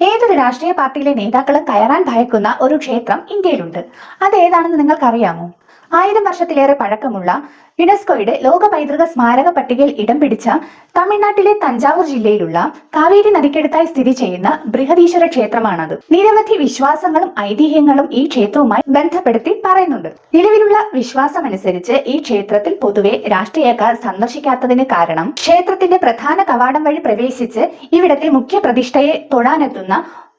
ഏതൊരു രാഷ്ട്രീയ പാർട്ടിയിലെ നേതാക്കളും കയറാൻ ഭയക്കുന്ന ഒരു ക്ഷേത്രം ഇന്ത്യയിലുണ്ട്. അത് ഏതാണെന്ന് നിങ്ങൾക്കറിയാമോ? ആയിരം വർഷത്തിലേറെ പഴക്കമുള്ള യുനെസ്കോയുടെ ലോക പൈതൃക സ്മാരക പട്ടികയിൽ ഇടം പിടിച്ച തമിഴ്നാട്ടിലെ തഞ്ചാവൂർ ജില്ലയിലുള്ള കാവേരി നദിക്കടുത്തായി സ്ഥിതി ചെയ്യുന്ന ബൃഹദീശ്വര ക്ഷേത്രമാണത്. നിരവധി വിശ്വാസങ്ങളും ഐതിഹ്യങ്ങളും ഈ ക്ഷേത്രവുമായി ബന്ധപ്പെടുത്തി പറയുന്നുണ്ട്. നിലവിലുള്ള വിശ്വാസമനുസരിച്ച് ഈ ക്ഷേത്രത്തിൽ പൊതുവെ രാഷ്ട്രീയക്കാർ സന്ദർശിക്കാത്തതിന് കാരണം ക്ഷേത്രത്തിന്റെ പ്രധാന കവാടം വഴി പ്രവേശിച്ച് ഇവിടത്തെ മുഖ്യ പ്രതിഷ്ഠയെ തൊഴാനെത്തുന്ന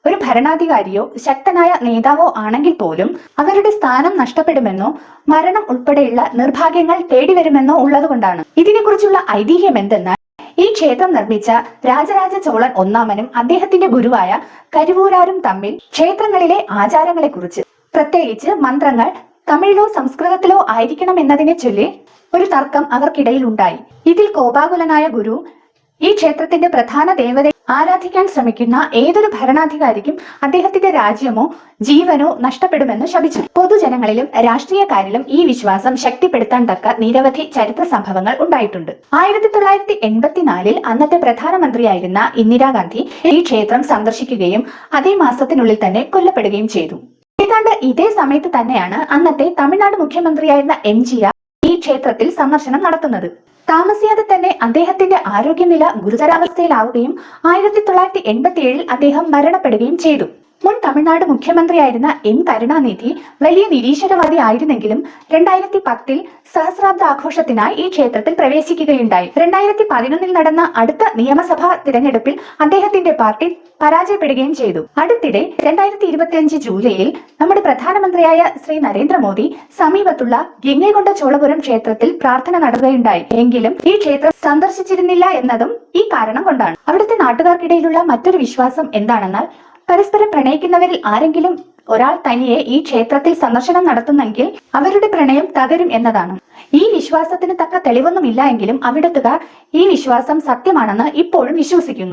ഒരു ഭരണാധികാരിയോ ശക്തനായ നേതാവോ ആണെങ്കിൽ പോലും അവരുടെ സ്ഥാനം നഷ്ടപ്പെടുമെന്നോ മരണം ഉൾപ്പെടെയുള്ള നിർഭാഗ്യങ്ങൾ തേടി വരുമെന്നോ ഉള്ളതുകൊണ്ടാണ്. ഇതിനെക്കുറിച്ചുള്ള ഐതിഹ്യം എന്തെന്നാൽ ഈ ക്ഷേത്രം നിർമ്മിച്ച രാജരാജ ചോളൻ ഒന്നാമനും അദ്ദേഹത്തിന്റെ ഗുരുവായ കരുവൂരാരും തമ്മിൽ ക്ഷേത്രങ്ങളിലെ ആചാരങ്ങളെക്കുറിച്ച് പ്രത്യേകിച്ച് മന്ത്രങ്ങൾ തമിഴിലോ സംസ്കൃതത്തിലോ ആയിരിക്കണം എന്നതിനെ ചൊല്ലി ഒരു തർക്കം അവർക്കിടയിൽ ഉണ്ടായി. ഇതിൽ കോപാകുലനായ ഗുരു ഈ ക്ഷേത്രത്തിന്റെ പ്രധാന ദേവതയെ ആരാധിക്കാൻ ശ്രമിക്കുന്ന ഏതൊരു ഭരണാധികാരിക്കും അദ്ദേഹത്തിന്റെ രാജ്യമോ ജീവനോ നഷ്ടപ്പെടുമെന്ന് ശപിച്ചു. പൊതുജനങ്ങളിലും രാഷ്ട്രീയക്കാരിലും ഈ വിശ്വാസം ശക്തിപ്പെടുത്താൻ തക്ക നിരവധി ചരിത്ര സംഭവങ്ങൾ ഉണ്ടായിട്ടുണ്ട്. ആയിരത്തി തൊള്ളായിരത്തി എൺപത്തിനാലിൽ അന്നത്തെ പ്രധാനമന്ത്രിയായിരുന്ന ഇന്ദിരാഗാന്ധി ഈ ക്ഷേത്രം സന്ദർശിക്കുകയും അതേ മാസത്തിനുള്ളിൽ തന്നെ കൊല്ലപ്പെടുകയും ചെയ്തു. ഏതാണ്ട് ഇതേ സമയത്ത് തന്നെയാണ് അന്നത്തെ തമിഴ്നാട് മുഖ്യമന്ത്രിയായിരുന്ന എം ജി ആർ ഈ ക്ഷേത്രത്തിൽ സന്ദർശനം നടത്തുന്നത്. താമസിയാതെ തന്നെ അദ്ദേഹത്തിന്റെ ആരോഗ്യനില ഗുരുതരാവസ്ഥയിലാവുകയും ആയിരത്തി തൊള്ളായിരത്തി എൺപത്തി ഏഴിൽ അദ്ദേഹം മരണപ്പെടുകയും ചെയ്തു. മുൻ തമിഴ്നാട് മുഖ്യമന്ത്രിയായിരുന്ന എം കരുണാനിധി വലിയ നിരീശ്വരവാദി ആയിരുന്നെങ്കിലും രണ്ടായിരത്തി പത്തിൽ സഹസ്രാബ്ദ ആഘോഷത്തിനായി ഈ ക്ഷേത്രത്തിൽ പ്രവേശിക്കുകയുണ്ടായി. രണ്ടായിരത്തി പതിനൊന്നിൽ നടന്ന അടുത്ത നിയമസഭാ തിരഞ്ഞെടുപ്പിൽ അദ്ദേഹത്തിന്റെ പാർട്ടി പരാജയപ്പെടുകയും ചെയ്തു. അടുത്തിടെ രണ്ടായിരത്തി ഇരുപത്തിയഞ്ച് ജൂലൈയിൽ നമ്മുടെ പ്രധാനമന്ത്രിയായ ശ്രീ നരേന്ദ്രമോദി സമീപത്തുള്ള ഗംഗൈകൊണ്ട ചോളപുരം ക്ഷേത്രത്തിൽ പ്രാർത്ഥന നടത്തുകയുണ്ടായി. എങ്കിലും ഈ ക്ഷേത്രം സന്ദർശിച്ചിരുന്നില്ല എന്നതും ഈ കാരണം കൊണ്ടാണ്. അവിടുത്തെ നാട്ടുകാർക്കിടയിലുള്ള മറ്റൊരു വിശ്വാസം എന്താണെന്നാൽ പരസ്പരം പ്രണയിക്കുന്നവരിൽ ആരെങ്കിലും ഒരാൾ തനിയെ ഈ ക്ഷേത്രത്തിൽ സന്ദർശനം നടത്തുന്നെങ്കിൽ അവരുടെ പ്രണയം തകരും എന്നതാണ്. ഈ വിശ്വാസത്തിന് തക്ക തെളിവൊന്നുമില്ല എങ്കിലും അവിടുത്തുകാർ ഈ വിശ്വാസം സത്യമാണെന്ന് ഇപ്പോഴും വിശ്വസിക്കുന്നു.